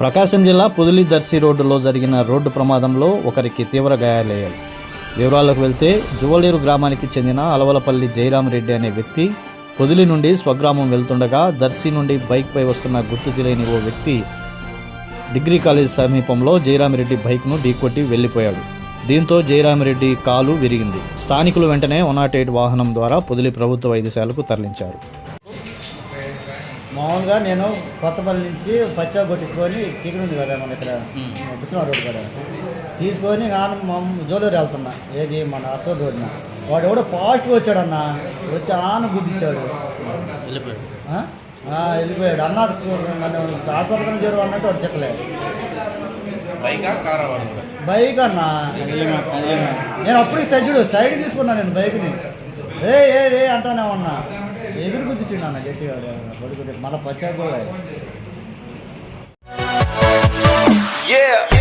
ప్రకాశం జిల్లా పొదులి దర్శి రోడ్డులో జరిగిన రోడ్డు ప్రమాదంలో ఒకరికి తీవ్ర గాయాలయ్యాయి. వివరాలకు వెళ్తే జువలేరు గ్రామానికి చెందిన అలవలపల్లి జయరామరెడ్డి అనే వ్యక్తి పొదిలి నుండి స్వగ్రామం వెళ్తుండగా దర్శి నుండి బైక్పై వస్తున్న గుర్తు తెలియని ఓ వ్యక్తి డిగ్రీ కాలేజ్ సమీపంలో జయరామిరెడ్డి బైక్ను ఢీకొట్టి వెళ్ళిపోయాడు దీంతో జయరామిరెడ్డి కాలు విరిగింది. స్థానికులు వెంటనే వన్ నాట్ ఎయిట్ వాహనం ద్వారా పొదిలి ప్రభుత్వ వైద్యశాలకు తరలించారు. మామూలుగా నేను కొత్తపల్లి నుంచి పచ్చా కొట్టించుకొని చికెన్ ఉంది కదా మన ఇక్కడ బుచ్చిన రోడ్ కదా తీసుకొని నాన్న జోలూరు వెళ్తున్నా. ఏది మన అత్తూరు రోడ్న వాడు ఎవడో ఫాస్ట్గా వచ్చాడన్న వచ్చి ఆన గుద్దిచ్చాడు. ఆ? ఆ, వెళ్ళిపోయాడు. అన్న హాస్పిటల్ చేరు అన్నట్టు వాడు చెప్పలేదు. బైకా కారా వాడు బైక్ అన్న. నేను అప్పుడు సజ్జుడు సైడ్ తీసుకున్నా నేను బైక్ని. ఏ ఏ రే అంటానే ఉన్నా ఎదురు గుద్దిచ్చిండు అన్న గట్టివాడు కొడుకు మళ్ళీ పచ్చా కూడా Yeah.